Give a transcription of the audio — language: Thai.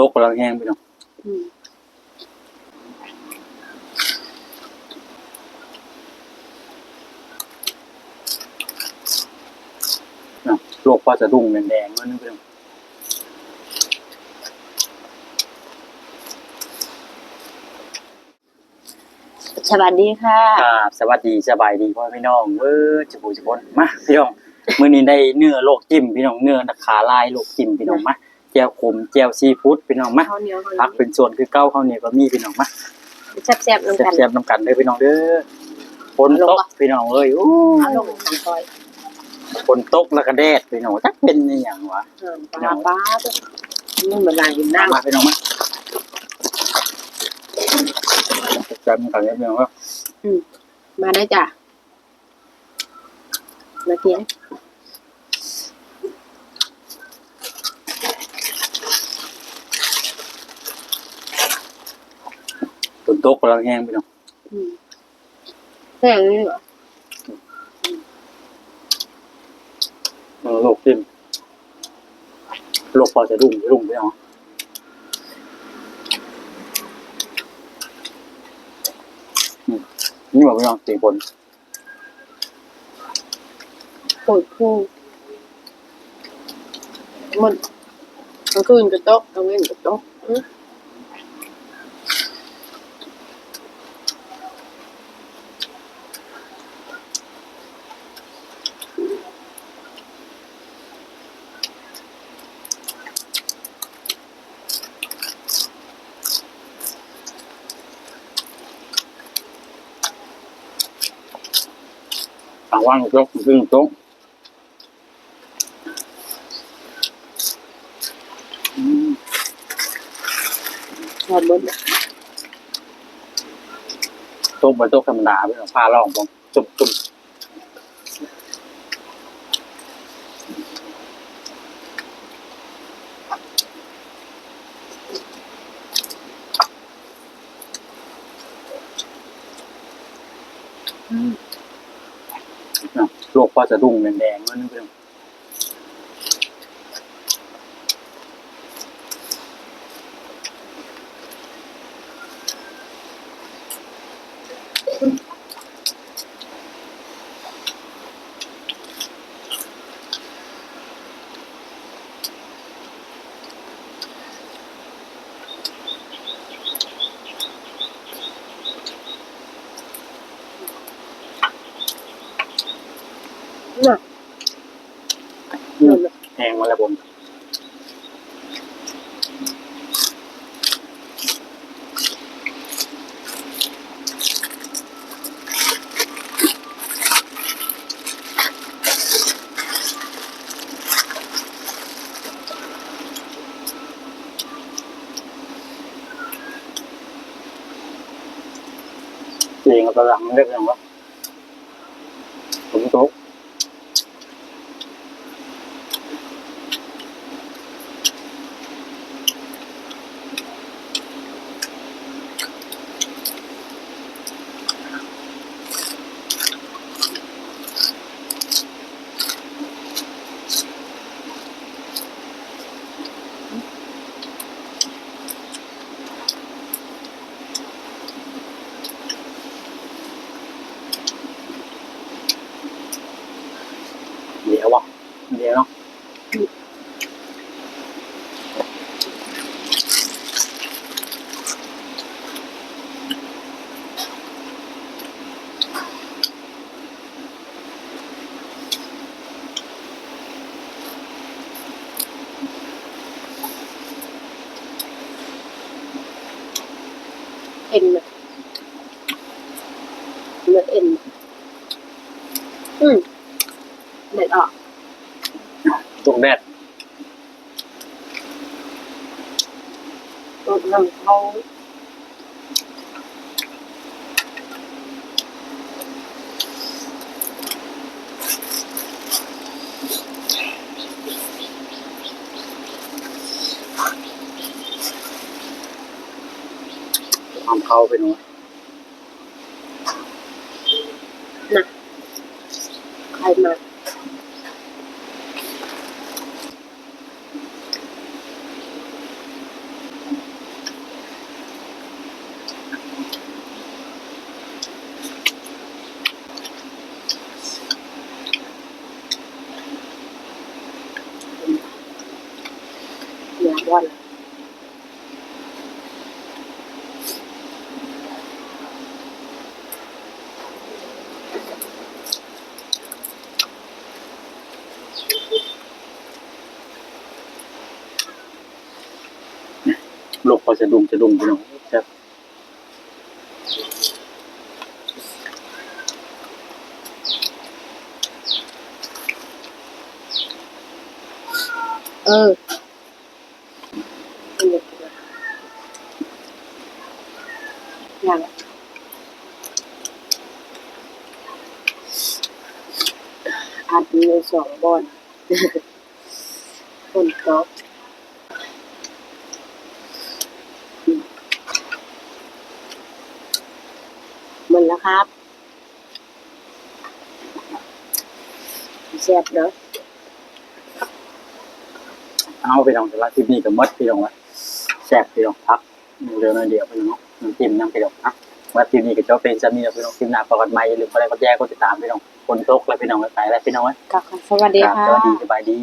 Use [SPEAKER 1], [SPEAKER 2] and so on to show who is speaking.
[SPEAKER 1] ตกกำลังแห้งพี่น้อง
[SPEAKER 2] อืม
[SPEAKER 1] เนาะโรคปลาสะดุ้งแดงๆนั่นพี่น้อง
[SPEAKER 2] สวัสดีค่ะ
[SPEAKER 1] ครับสวัสดีสบายดีพ่อพี่น้องเออจะบูจะบนมาพี่น้อง มื้อนี้ได้เนื้อโลกจิ้มพี่น้องเนื้อขาลายโลกจิ้มพี่น้องมา แจ่วขมแจ่วซีฟู้ดพี่น้องมา
[SPEAKER 2] ข้าวเหนียว
[SPEAKER 1] พักเป็นส่วนคือเก้าข้าวเหนียวก็มีพี่น้องมา
[SPEAKER 2] แซ่บๆน้ำกัน
[SPEAKER 1] แซ่บๆน้ำกันเด้อพี่น้องเด้อฝนตกพี่น้องเอ้ยอู้
[SPEAKER 2] เอาลงสองซอย
[SPEAKER 1] ฝนตกแล้วก็แดดพี่น้องจักเป็นอหย่างวะ
[SPEAKER 2] เออปลาปลาตัวนี่เหมือนลายหินนั่ง
[SPEAKER 1] มาพี่น้องมาแซ่บๆน้ำกันเด้อพี่น้องว่า
[SPEAKER 2] มาได้จ้ะมาเทียง
[SPEAKER 1] นตกกำลังแห้งพี่น้อง
[SPEAKER 2] อืมแห้งนี่เหรอ
[SPEAKER 1] เออโลกจิ้มโลกพอจะรุ่งรุ่งพี่น้องอืมนี่บอกพี่น้องสี่คน
[SPEAKER 2] โผล่พุ่งมันกลางคืนก็ตกกลางเว้นก็ตกอืม
[SPEAKER 1] ต่างว่างยกขึ้นตรงอืม
[SPEAKER 2] หอดบน
[SPEAKER 1] โต๊ะบนโต๊ะธรรมดาพี่น้องพาล่องผมจุ่มจุ่มเนาะโรคปลาสะดุ้งแดงๆนั่นพี่น้อ
[SPEAKER 2] น่ะ
[SPEAKER 1] แหงมาแล้วผมเองกำลังเรียกอย่งว่าผมโต๊ะ เดี๋ยววะ เดี๋ยวเนาะ
[SPEAKER 2] เอ็นน่ะเนื้อเอ็นน่ะอืมเด็ดออก
[SPEAKER 1] ตกแดด
[SPEAKER 2] ตัวน้ำเขา
[SPEAKER 1] ความเขาไปหน่อย
[SPEAKER 2] ใครมา วัน
[SPEAKER 1] ลบพอจะดุงจะดุงไปหน่อยครับ
[SPEAKER 2] เออ อาจมีสองบอนคนตกหมดแล้วครับแซ่บเนาะ
[SPEAKER 1] เอาพี่น้องแต่ละคลิปนี้ก็หมดพี่น้องว่าแซ่บพี่น้องพักเดี๋ยวหน่อยเดียวพี่น้องเนาะน้ำจิ้มน้ำพี่น้องนะว่าคลิปนี้ก็จะเป็นจะมีแล้วพี่น้องคลิปหน้าพอกันใหม่อย่าลืมกดไลค์กดแชร์กดติดตามพี่น้อง คนตกและพี่น้องไปแล้วพี่น้องเอ้ย
[SPEAKER 2] ค่ะสวัสดี
[SPEAKER 1] ครับ
[SPEAKER 2] ค่ะ
[SPEAKER 1] สวัสดีสบายดี